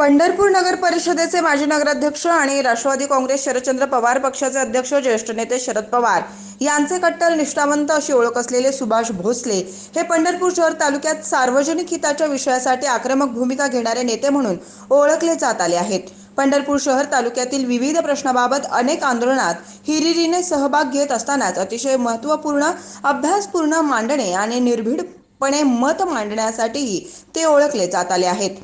पंढरपूर नगर परिषदेचे माजी नगराध्यक्ष आणि राष्ट्रवादी काँग्रेस शरदचंद्र पवार पक्षाचे अध्यक्ष ज्येष्ठ नेते शरद पवार यांचे कट्टर निष्ठावंत अशी ओळख असलेले सुभाष भोसले हे पंढरपूर शहर तालुक्यात सार्वजनिक हिताच्या विषयासाठी आक्रमक भूमिका घेणारे नेते म्हणून ओळखले जात आले आहेत. पंढरपूर शहर तालुक्यातील विविध प्रश्नाबाबत अनेक आंदोलनात हिरिरीने सहभाग घेत असतानाच अतिशय महत्त्वपूर्ण अभ्यासपूर्ण मांडणे आणि निर्भीडपणे मत मांडण्यासाठीही ते ओळखले जात आले आहेत.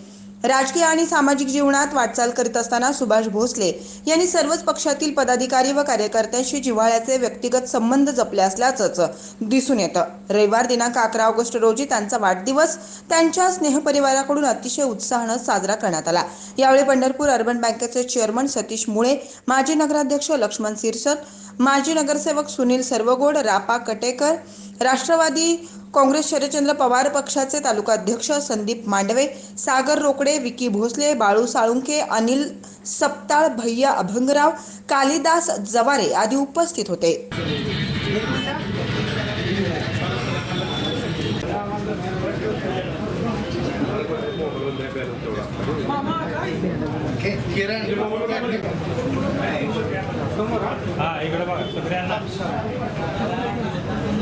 राजकीय आणि सामाजिक जीवनात वाटचाल करीत असताना सुभाष भोसले यांनी सर्वच पक्षातील पदाधिकारी व कार्यकर्त्यांशी जिव्हाळ्याचे व्यक्तिगत संबंध जपले असल्याचंच दिसून येतं. रविवार दिनांक अकरा ऑगस्ट रोजी त्यांचा वाढदिवस त्यांच्या स्नेहपरिवाराकडून अतिशय उत्साहानं साजरा करण्यात आला. यावेळी पंढरपूर अर्बन बँकेचे चेअरमन सतीश मुळे माजी नगराध्यक्ष लक्ष्मण सिरसत माजी नगरसेवक सुनील सर्वगोड रापा कटेकर राष्ट्रवादी काँग्रेस शरदचंद्र पवार पक्षाचे तालुका अध्यक्ष संदीप मांडवे सागर रोकडे विकी भोसले बाळू साळुंके अनिल सप्ताळ भैया अभंगराव कालिदास जवारे आदी उपस्थित होते. हा इकडे बघा सगळ्यांना.